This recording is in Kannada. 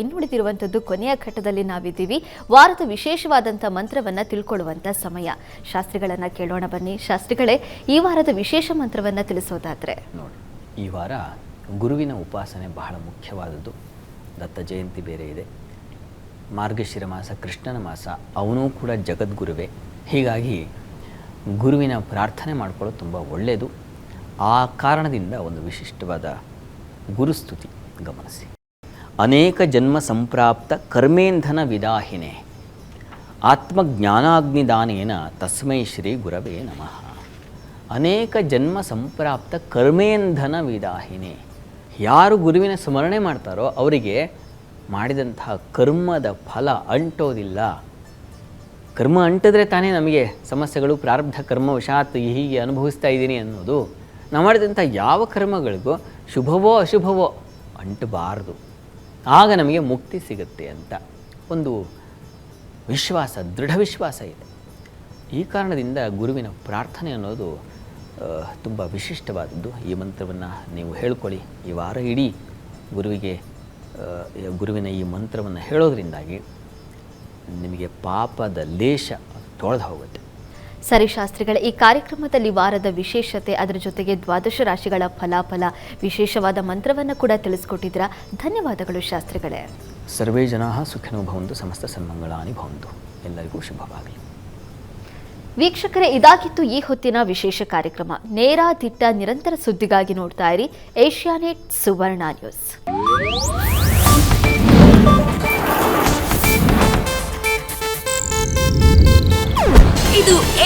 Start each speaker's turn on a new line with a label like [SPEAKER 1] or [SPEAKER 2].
[SPEAKER 1] ಇನ್ನುಳಿದಿರುವಂಥದ್ದು ಕೊನೆಯ ಘಟ್ಟದಲ್ಲಿ ನಾವಿದ್ದೀವಿ. ವಾರದ ವಿಶೇಷವಾದಂಥ ಮಂತ್ರವನ್ನ ತಿಳ್ಕೊಳ್ಳುವಂಥ ಸಮಯ. ಶಾಸ್ತ್ರಿಗಳನ್ನು ಕೇಳೋಣ ಬನ್ನಿ. ಶಾಸ್ತ್ರಿಗಳೇ, ಈ ವಾರದ ವಿಶೇಷ ಮಂತ್ರವನ್ನು ತಿಳಿಸೋದಾದ್ರೆ?
[SPEAKER 2] ನೋಡಿ, ಈ ವಾರ ಗುರುವಿನ ಉಪಾಸನೆ ಬಹಳ ಮುಖ್ಯವಾದದ್ದು. ದತ್ತ ಜಯಂತಿ ಬೇರೆ ಇದೆ. ಮಾರ್ಗಶಿರ ಮಾಸ, ಕೃಷ್ಣನ ಮಾಸ, ಅವನೂ ಕೂಡ ಜಗದ್ಗುರುವೇ. ಹೀಗಾಗಿ ಗುರುವಿನ ಪ್ರಾರ್ಥನೆ ಮಾಡಿಕೊಳ್ಳೋದು ತುಂಬ ಒಳ್ಳೆಯದು. ಆ ಕಾರಣದಿಂದ ಒಂದು ವಿಶಿಷ್ಟವಾದ ಗುರುಸ್ತುತಿ ಗಮನಿಸಿ. ಅನೇಕ ಜನ್ಮ ಸಂಪ್ರಾಪ್ತ ಕರ್ಮೇಂಧನ ವಿದಾಹಿನೇ. ಆತ್ಮಜ್ಞಾನಾಗ್ನಿದಾನೇನ ತಸ್ಮೈ ಶ್ರೀ ಗುರವೇ ನಮಃ. ಅನೇಕ ಜನ್ಮ ಸಂಪ್ರಾಪ್ತ ಕರ್ಮೇಂಧನ ವಿದಾಹಿನಿ. ಯಾರು ಗುರುವಿನ ಸ್ಮರಣೆ ಮಾಡ್ತಾರೋ ಅವರಿಗೆ ಮಾಡಿದಂತಹ ಕರ್ಮದ ಫಲ ಅಂಟೋದಿಲ್ಲ. ಕರ್ಮ ಅಂಟಿದ್ರೆ ತಾನೇ ನಮಗೆ ಸಮಸ್ಯೆಗಳು, ಪ್ರಾರಬ್ಧ ಕರ್ಮವಶಾತ್ ಹೀಗೆ ಅನುಭವಿಸ್ತಾ ಇದ್ದೀನಿ ಅನ್ನೋದು ನಾವು ಮಾಡಿದಂಥ ಯಾವ ಕರ್ಮಗಳಿಗೂ ಶುಭವೋ ಅಶುಭವೋ ಅಂಟಬಾರದು. ಆಗ ನಮಗೆ ಮುಕ್ತಿ ಸಿಗುತ್ತೆ ಅಂತ. ಒಂದು ವಿಶ್ವಾಸ, ದೃಢ ವಿಶ್ವಾಸ ಇದೆ. ಈ ಕಾರಣದಿಂದ ಗುರುವಿನ ಪ್ರಾರ್ಥನೆ ಅನ್ನೋದು ತುಂಬ ವಿಶಿಷ್ಟವಾದದ್ದು. ಈ ಮಂತ್ರವನ್ನು ನೀವು ಹೇಳ್ಕೊಳ್ಳಿ. ಈ ವಾರ ಇಡೀ ಗುರುವಿಗೆ ಗುರುವಿನ ಈ ಮಂತ್ರವನ್ನು ಹೇಳೋದ್ರಿಂದಾಗಿ ನಿಮಗೆ ಪಾಪದ ಲೇಷ ತೊಳೆದು ಹೋಗುತ್ತೆ.
[SPEAKER 1] ಸರಿ ಶಾಸ್ತ್ರಿಗಳ ಈ ಕಾರ್ಯಕ್ರಮದಲ್ಲಿ ವಾರದ ವಿಶೇಷತೆ ಅದರ ಜೊತೆಗೆ ದ್ವಾದಶ ರಾಶಿಗಳ ಫಲಾಫಲ ವಿಶೇಷವಾದ ಮಂತ್ರವನ್ನು ಕೂಡ ತಿಳಿಸ್ಕೊಟ್ಟಿದ್ದೀರಾ? ಧನ್ಯವಾದಗಳು ಶಾಸ್ತ್ರಿಗಳೇ.
[SPEAKER 2] ಸರ್ವೇ ಜನಾ ಸುಖಿನೋ ಭವಂತು ಸಮಸ್ತ ಸನ್ಮಂಗಳಾನಿ ಭವಂತು. ಎಲ್ಲರಿಗೂ ಶುಭವಾಗಲಿ.
[SPEAKER 1] ವೀಕ್ಷಕರೇ ಇದಾಗಿತ್ತು ಈ ಹೊತ್ತಿನ ವಿಶೇಷ ಕಾರ್ಯಕ್ರಮ. ನೇರ ದಿಟ್ಟ ನಿರಂತರ ಸುದ್ದಿಗಾಗಿ ನೋಡ್ತಾ ಇರಿ Asianet Suvarna news.